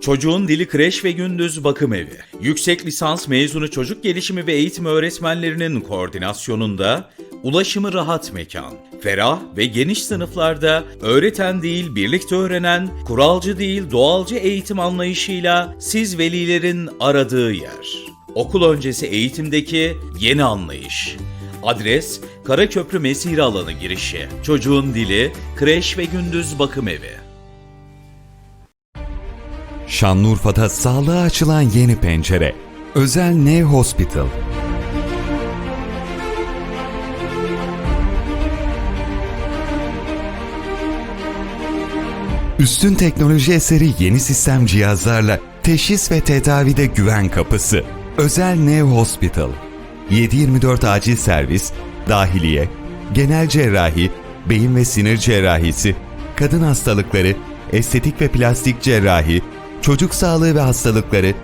Çocuğun Dili Kreş ve Gündüz Bakım Evi. Yüksek lisans mezunu çocuk gelişimi ve eğitim öğretmenlerinin koordinasyonunda ulaşımı rahat mekan. Ferah ve geniş sınıflarda öğreten değil birlikte öğrenen, kuralcı değil doğalcı eğitim anlayışıyla siz velilerin aradığı yer. Okul öncesi eğitimdeki yeni anlayış. Adres Karaköprü Mesire Alanı girişi. Çocuğun Dili Kreş ve Gündüz Bakım Evi. Şanlıurfa'da sağlığa açılan yeni pencere. Özel Nev Hospital. Üstün teknoloji eseri yeni sistem cihazlarla teşhis ve tedavide güven kapısı. Özel Nev Hospital. 7-24 acil servis, dahiliye, genel cerrahi, beyin ve sinir cerrahisi, kadın hastalıkları, estetik ve plastik cerrahi, çocuk sağlığı ve hastalıkları,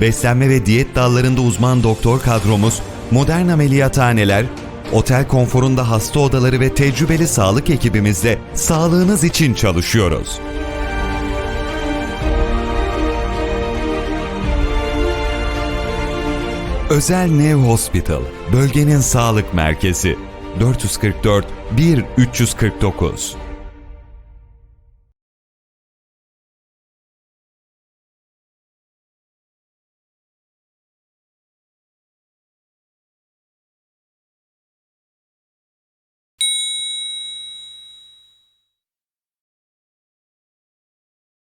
beslenme ve diyet dallarında uzman doktor kadromuz, modern ameliyathaneler, otel konforunda hasta odaları ve tecrübeli sağlık ekibimizle sağlığınız için çalışıyoruz. Özel Nev Hospital, bölgenin sağlık merkezi. 444 1 349